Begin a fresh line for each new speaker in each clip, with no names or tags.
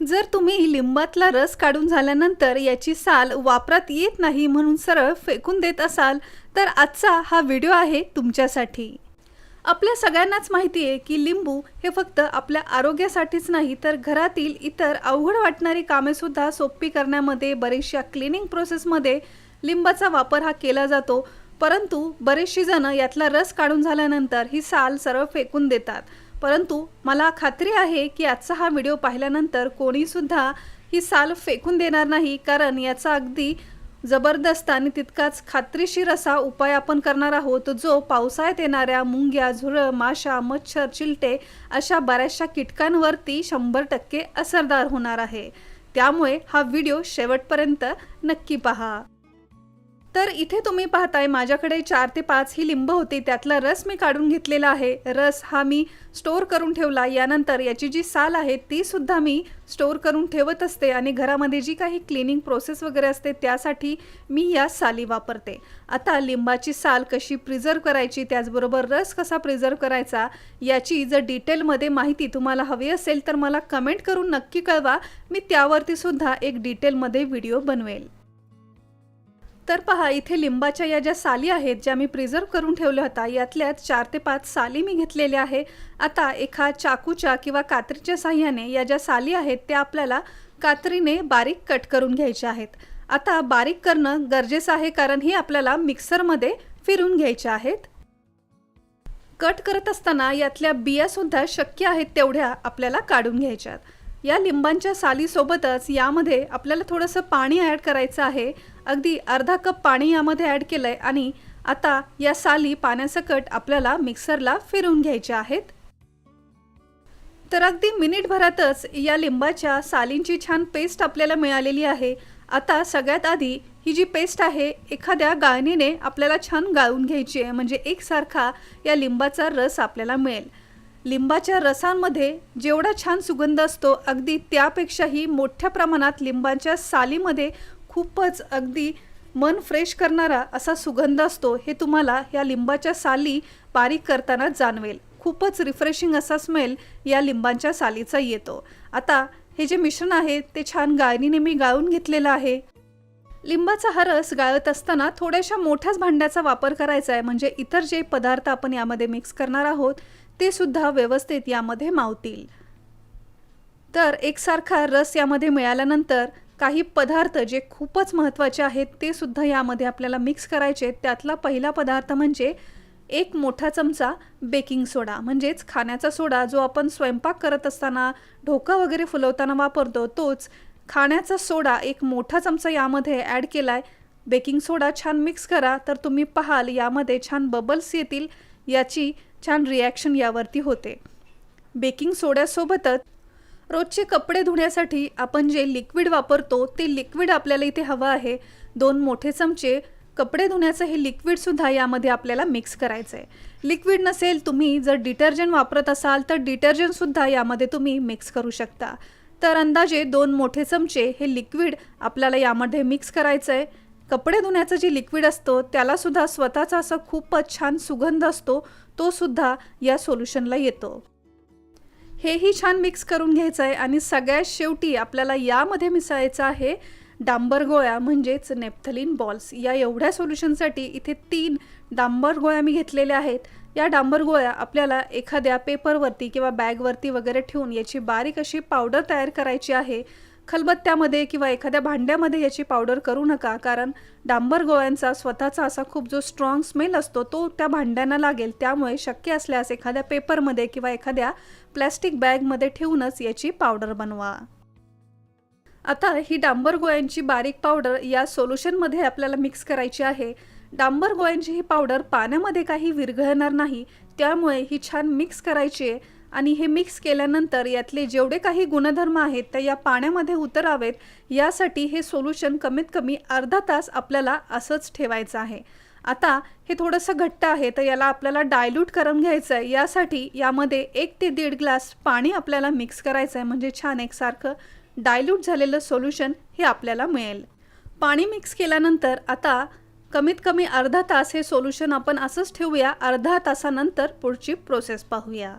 जर तुम्ही लिंबातला रस काढून झाल्यानंतर याची साल वापरात येत नाही म्हणून सरळ फेकून देत असाल तर आजचा हा व्हिडिओ आहे तुमच्यासाठी. आपल्या सगळ्यांनाच माहिती आहे की लिंबू हे फक्त आपल्या आरोग्यासाठीच नाही तर घरातील इतर अवघड वाटणारी कामेसुद्धा सोपी करण्यामध्ये बरेचशा क्लिनिंग प्रोसेसमध्ये लिंबाचा वापर हा केला जातो. परंतु बरेचशी जणं यातला रस काढून झाल्यानंतर ही साल सरळ फेकून देतात. परंतु मला खात्री आहे की आजचा हा व्हिडिओ पाहिल्यानंतर कोणीसुद्धा ही साल फेकून देणार नाही कारण याचा अगदी जबरदस्त आणि तितकाच खात्रीशीर असा उपाय आपण करणार आहोत जो पावसाळ्यात येणाऱ्या मुंग्या झुरळ माशा मच्छर चिलटे अशा बऱ्याचशा कीटकांवरती शंभर टक्के असरदार होणार आहे. त्यामुळे हा व्हिडिओ शेवटपर्यंत नक्की पहा. तर इथे तुम्ही पाहताय माझ्याकडे चार ते पाच ही लिंब होती त्यातला रस मी काढून घेतलेला आहे. रस हा मी स्टोअर करून ठेवला यानंतर याची जी साल आहे ती सुद्धा मी स्टोअर करून ठेवत असते आणि घरामध्ये जी काही क्लिनिंग प्रोसेस वगैरे असते त्यासाठी मी या साली वापरते. आता लिंबाची साल कशी प्रिझर्व करायची त्याचबरोबर रस कसा प्रिझर्व करायचा याची जर डिटेलमध्ये माहिती तुम्हाला हवी असेल तर मला कमेंट करून नक्की कळवा. मी त्यावरती सुद्धा एक डिटेलमध्ये व्हिडिओ बनवेल. तर पहा इथे लिंबाच्या या ज्या साली आहेत ज्या मी प्रिझर्व करून ठेवल्या होत्या यातल्यात चार ते पाच साली मी घेतलेल्या आहे. आता एका चाकूच्या किंवा कात्रीच्या साह्याने या ज्या साली आहेत त्या आपल्याला कात्रीने बारीक कट करून घ्यायच्या आहेत. आता बारीक करणं गरजेचं आहे कारण हे आपल्याला मिक्सरमध्ये फिरून घ्यायच्या आहेत. कट करत असताना यातल्या बियासुद्धा शक्य आहेत तेवढ्या आपल्याला काढून घ्यायच्यात. या लिंबांच्या सालीसोबतच यामध्ये आपल्याला थोडंसं पाणी ॲड करायचं आहे. अगदी अर्धा कप पाणी यामध्ये ॲड केलं आहे आणि आता या साली पाण्यासकट आपल्याला मिक्सरला फिरवून घ्यायच्या आहेत. तर अगदी मिनिटभरातच या लिंबाच्या सालींची छान पेस्ट आपल्याला मिळालेली आहे. आता सगळ्यात आधी ही जी पेस्ट आहे एखाद्या गाळणीने आपल्याला छान गाळून घ्यायची आहे. म्हणजे एकसारखा या लिंबाचा रस आपल्याला मिळेल. लिंबाच्या रसांमध्ये जेवढा छान सुगंध असतो अगदी त्यापेक्षाही मोठ्या प्रमाणात लिंबाच्या सालीमध्ये खूपच अगदी मन फ्रेश करणारा असा सुगंध असतो हे तुम्हाला या लिंबाच्या साली बारीक करताना जाणवेल. खूपच रिफ्रेशिंग असा स्मेल या लिंबांच्या सालीचा येतो. आता हे जे मिश्रण आहे ते छान गाळणीने मी गाळून घेतलेलं आहे. लिंबाचा हा रस गाळत असताना थोड्याशा मोठ्याच भांड्याचा वापर करायचा आहे म्हणजे इतर जे पदार्थ आपण यामध्ये मिक्स करणार आहोत ते सुद्धा व्यवस्थित यामध्ये मावतील. तर एकसारखा रस यामध्ये मिळाल्यानंतर काही पदार्थ जे खूपच महत्त्वाचे आहेत ते सुद्धा यामध्ये आपल्याला मिक्स करायचे. त्यातला पहिला पदार्थ म्हणजे एक मोठा चमचा बेकिंग सोडा म्हणजेच खाण्याचा सोडा जो आपण स्वयंपाक करत असताना ढोका वगैरे फुलवताना वापरतो तोच खाण्याचा सोडा एक मोठा चमचा यामध्ये ॲड केला आहे बेकिंग सोडा छान मिक्स करा. तर तुम्ही पाहाल यामध्ये छान बबल्स येतील. याची छान रिॲक्शन यावरती होते. बेकिंग सोड्यासोबतच रोजचे कपडे धुण्यासाठी आपण जे लिक्विड वापरतो ते लिक्विड आपल्याला इथे हवं आहे. दोन मोठे चमचे कपडे धुण्याचं हे लिक्विडसुद्धा यामध्ये आपल्याला मिक्स करायचं आहे लिक्विड नसेल तुम्ही जर डिटर्जंट वापरत असाल तर डिटर्जंटसुद्धा यामध्ये तुम्ही मिक्स करू शकता. तर अंदाजे दोन मोठे चमचे हे लिक्विड आपल्याला यामध्ये मिक्स करायचं आहे कपडे धुण्याचं जे लिक्विड असतो त्यालासुद्धा स्वतःचा असं खूपच छान सुगंध असतो. तो सुद्धा या सोल्युशनला येतो. हेही छान मिक्स करून घ्यायचं आहे आणि सगळ्यात शेवटी आपल्याला यामध्ये मिसळायचं आहे डांबर गोळ्या म्हणजेच नेप्थलिन बॉल्स या एवढ्या सोल्युशनसाठी इथे तीन डांबर गोळ्या मी घेतलेल्या आहेत. या डांबर गोळ्या आपल्याला एखाद्या पेपरवरती किंवा बॅगवरती वगैरे ठेवून याची बारीक अशी पावडर तयार करायची आहे. खलबत्त्यामध्ये किंवा एखाद्या भांड्यामध्ये याची पावडर करू नका कारण डांबर गोळ्यांचा स्वतःचा असा खूप जो स्ट्रॉंग स्मेल असतो तो त्या भांड्यांना लागेल. त्यामुळे शक्य असल्यास एखाद्या पेपरमध्ये किंवा एखाद्या प्लॅस्टिक बॅगमध्ये ठेवूनच याची पावडर बनवा. आता ही डांबर गोळ्यांची बारीक पावडर या सोल्युशनमध्ये आपल्याला मिक्स करायची आहे. डांबर गोळ्यांची ही पावडर पाण्यामध्ये काही विरघळणार नाही त्यामुळे ही छान मिक्स करायची आहे. आणि हे मिक्स केल्यानंतर यातले जेवढे काही गुणधर्म आहेत ते या पाण्यामध्ये उतरावेत यासाठी हे सोल्युशन कमीत कमी अर्धा तास आपल्याला असंच ठेवायचं आहे. आता हे थोडंसं घट्ट आहे तर याला आपल्याला डायल्यूट करून घ्यायचं आहे यासाठी यामध्ये एक ते दीड ग्लास पाणी आपल्याला मिक्स करायचं आहे म्हणजे छान एकसारखं डायल्यूट झालेलं सोल्युशन हे आपल्याला मिळेल. पाणी मिक्स केल्यानंतर आता कमीत कमी अर्धा तास हे सोल्युशन आपण असंच ठेवूया. अर्धा तासानंतर पुढची प्रोसेस पाहूया.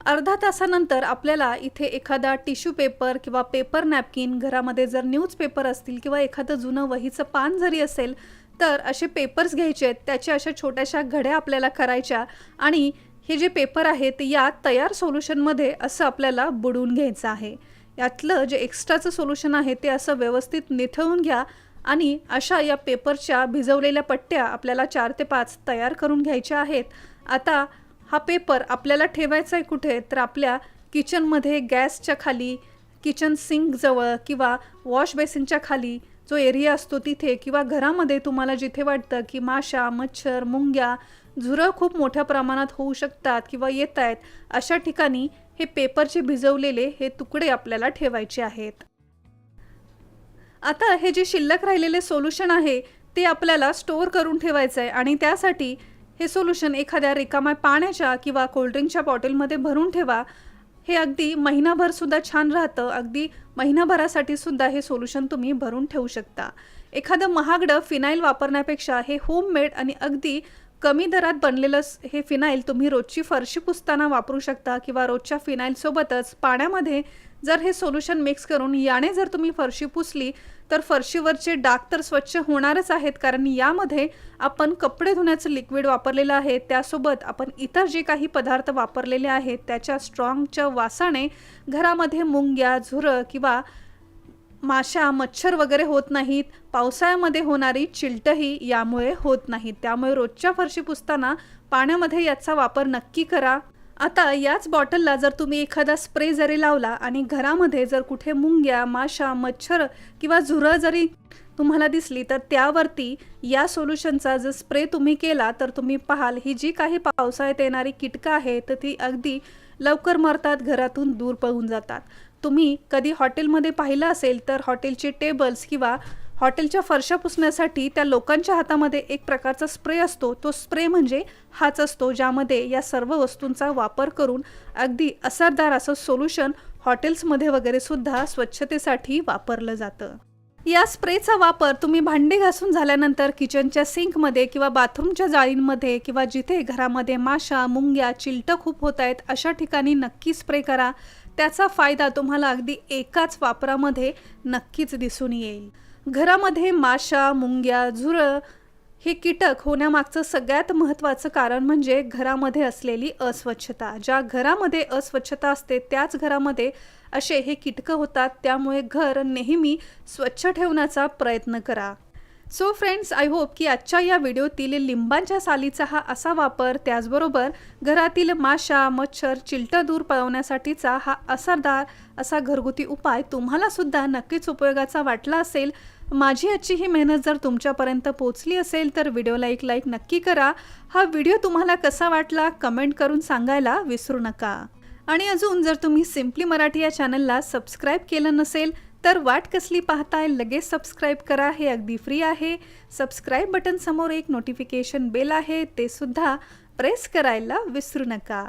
अर्धा तासानंतर आपल्याला इथे एखादा टिश्यू पेपर किंवा पेपर नॅपकिन घरामध्ये जर न्यूजपेपर असतील किंवा एखादं जुनं वहीचं पान जरी असेल तर असे पेपर्स घ्यायचे आहेत. त्याच्या अशा छोट्याशा घड्या आपल्याला करायच्या आणि हे जे पेपर आहेत या तयार सोल्युशनमध्ये असं आपल्याला बुडवून घ्यायचं आहे. यातलं जे एक्स्ट्राचं सोल्युशन आहे ते असं व्यवस्थित निथळून घ्या आणि अशा या पेपरच्या भिजवलेल्या पट्ट्या आपल्याला चार ते पाच तयार करून घ्यायच्या आहेत. आता हा पेपर आपल्याला ठेवायचा आहे कुठे? तर आपल्या किचनमध्ये गॅसच्या खाली किचन सिंकजवळ किंवा वॉश बेसिनच्या खाली जो एरिया असतो तिथे किंवा घरामध्ये तुम्हाला जिथे वाटतं की माशा मच्छर मुंग्या झुरं खूप मोठ्या प्रमाणात होऊ शकतात किंवा येत आहेत अशा ठिकाणी हे पेपरचे भिजवलेले हे तुकडे आपल्याला ठेवायचे आहेत. आता हे जे शिल्लक राहिलेले सोल्युशन आहे ते आपल्याला स्टोअर करून ठेवायचं आहे आणि त्यासाठी हे सोल्युशन एखाद्या रिकाम्या पाण्याच्या किंवा कोल्ड्रिंकच्या बॉटलमध्ये भरून ठेवा. हे अगदी महिनाभर सुद्धा छान राहतं. अगदी महिनाभरासाठी सुद्धा हे सोल्युशन तुम्ही भरून ठेवू शकता. एखादं महागडं फिनाईल वापरण्यापेक्षा हे होममेड आणि अगदी कमी दरात बनलेलं हे फिनाईल तुम्ही रोजची फरशी पुसताना वापरू शकता किंवा रोजच्या फिनाईलसोबतच पाण्यामध्ये जर हे सोल्युशन मिक्स करून याने जर तुम्ही फरशी पुसली तर फरशीवरचे डाग तर स्वच्छ होणारच आहेत कारण यामध्ये आपण कपडे धुण्याचं लिक्विड वापरलेलं आहे. त्यासोबत आपण इतर जे काही पदार्थ वापरलेले आहेत त्याच्या स्ट्रॉंगच्या वासाने घरामध्ये मुंग्या झुरं किंवा माशा मच्छर वगैरे होत नाहीत. पावसाळ्यामध्ये होणारी चिलटही यामुळे होत नाहीत त्यामुळे रोजच्या फरशी पुसताना पाण्यामध्ये याचा वापर नक्की करा. आता याच बॉटलला जर तुम्ही एखादा स्प्रे जरी लावला आणि घरामध्ये जर कुठे मुंग्या माशा मच्छर किंवा झुरं जरी तुम्हाला दिसली तर त्यावरती या सोल्युशनचा जर स्प्रे तुम्ही केला तर तुम्ही पाहाल ही जी काही पावसाळ्यात येणारी कीटकं आहेत तर ती अगदी लवकर मरतात घरातून दूर पळून जातात. तुम्ही कधी हॉटेलमध्ये पाहिलं असेल तर हॉटेलचे टेबल्स किंवा हॉटेलच्या फरशा पुसण्यासाठी त्या लोकांच्या हातामध्ये एक प्रकारचा स्प्रे असतो. तो स्प्रे म्हणजे हाच असतो ज्यामध्ये या सर्व वस्तूंचा वापर करून अगदी असरदार असं सोल्युशन हॉटेल्समध्ये वगैरे सुद्धा स्वच्छतेसाठी वापरलं जातं. या स्प्रेचा वापर तुम्ही भांडी घासून झाल्यानंतर किचनच्या सिंकमध्ये किंवा बाथरूमच्या जाळींमध्ये किंवा जिथे घरामध्ये माशा मुंग्या चिलटं खूप होत आहेत अशा ठिकाणी नक्की स्प्रे करा. त्याचा फायदा तुम्हाला अगदी एकाच वापरामध्ये नक्कीच दिसून येईल. घरामध्ये माशा मुंग्या झुरळ हे कीटक होण्यामागचं सगळ्यात महत्त्वाचं कारण म्हणजे घरामध्ये असलेली अस्वच्छता. ज्या घरामध्ये अस्वच्छता असते त्याच घरामध्ये असे हे कीटकं होतात. त्यामुळे घर नेहमी स्वच्छ ठेवण्याचा प्रयत्न करा. सो फ्रेंड्स आय होप की आजच्या या व्हिडिओतील लिंबांच्या सालीचा हा असा वापर त्याचबरोबर घरातील माशा मच्छर चिलटं दूर पळवण्यासाठीचा हा असरदार असा घरगुती उपाय तुम्हालासुद्धा नक्कीच उपयोगाचा वाटला असेल. माझी आजची ही मेहनत जर तुमच्यापर्यंत पोचली असेल तर व्हिडिओला एक लाईक नक्की करा. हा व्हिडिओ तुम्हाला कसा वाटला कमेंट करून सांगायला विसरू नका. आणि अजून जर तुम्ही सिम्पली मराठी या चॅनलला सबस्क्राईब केलं नसेल तर वाट कसली पाहताय लगेच सबस्क्राईब करा हे अगदी फ्री आहे. सबस्क्राईब बटन समोर एक नोटिफिकेशन बेल आहे ते सुद्धा प्रेस करायला विसरू नका.